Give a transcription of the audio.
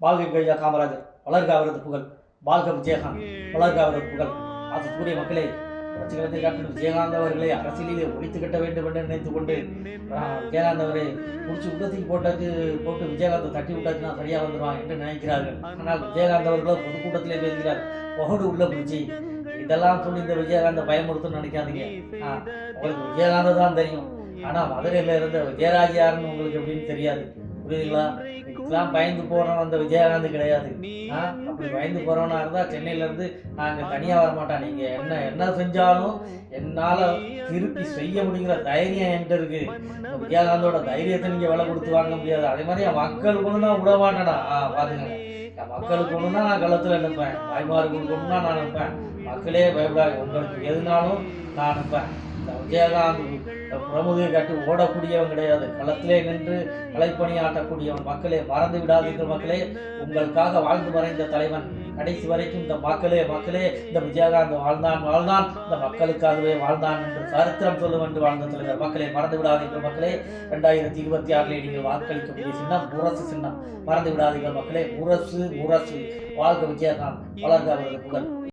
வாழ்க கையா காமராஜர் வளர்க அவரது புகழ். வாழ்க விஜயகாந்த். வளர்க அவரது புகழ். ஆசத்துக்குரிய மக்களே புரட்சிகளத்தை காட்டும் விஜயகாந்த் அவர்களை அரசியலிலே ஒழித்து கட்ட வேண்டும் என்று நினைத்து கொண்டு விஜயகாந்த் அவரை முடிச்சு உள்ளத்துக்கு போட்டாச்சு போட்டு விஜயகாந்தை தட்டி விட்டாச்சுன்னா சரியா வந்துடுவான் என்று நினைக்கிறார்கள். ஆனால் விஜயகாந்த் அவர்களோ பொதுக்கூட்டத்திலே பேசுகிறார். புகடு உள்ள பூச்சி இதெல்லாம் சொல்லி இந்த விஜயகாந்தை பயமுறுத்துன்னு நினைக்காதீங்க. உங்களுக்கு விஜயகாந்த் தான் தெரியும். ஆனால் மதுரையில் இருந்த விஜயராஜ் யாருன்னு உங்களுக்கு எப்படின்னு தெரியாது. புரியுதுங்களா? இதுக்கெல்லாம் பயந்து போறோம் அந்த விஜயகாந்த் கிடையாது. அப்படி பயந்து போறவனா இருந்தா சென்னையில இருந்து நாங்க தனியா வர மாட்டோம். நீங்க என்ன என்ன செஞ்சாலும் என்னால திருப்பி செய்ய முடியுங்கிற தைரியம் என்கிட்ட இருக்கு. விஜயகாந்தோட தைரியத்தை நீங்க விலை கொடுத்து வாங்க முடியாது. அதே மாதிரி என் மக்கள் கொண்டு விட மாட்டேடா என் மக்களுக்கு ஒண்ணுனா நான் களத்துல நிற்பேன். தாய்மாருக்கு ஒண்ணுனா நான் நிற்பேன். மக்களே பயப்படாது உங்களுக்கு எதுனாலும் நான் நிற்பேன். விஜயகாந்த் பிரமுகை கட்டி ஓடக்கூடியவன் கிடையாது. களத்திலே நின்று கலைப்பணி ஆட்டக்கூடியவன். மக்களே மறந்து விடாதீர்கள் மக்களே. உங்களுக்காக வாழ்ந்து மறைந்த தலைவன். கடைசி வரைக்கும் இந்த மக்களே மக்களே இந்த விஜயகாந்த் வாழ்ந்தான் வாழ்ந்தான். இந்த மக்களுக்காகவே வாழ்ந்தான் என்று சரித்திரம் சொல்லும் என்று வாழ்ந்த தலைவர். மக்களே மறந்து விடாதீர்கள் மக்களே. ரெண்டாயிரத்தி இருபத்தி ஆறிலே நீங்கள் வாக்களிக்கக்கூடிய சின்னம் முரசு சின்னம். மறந்து விடாதீர்கள் மக்களே. முரசு முரசு. வாழ்க விஜயகாந்த். வளர்க அவரது புகழ்.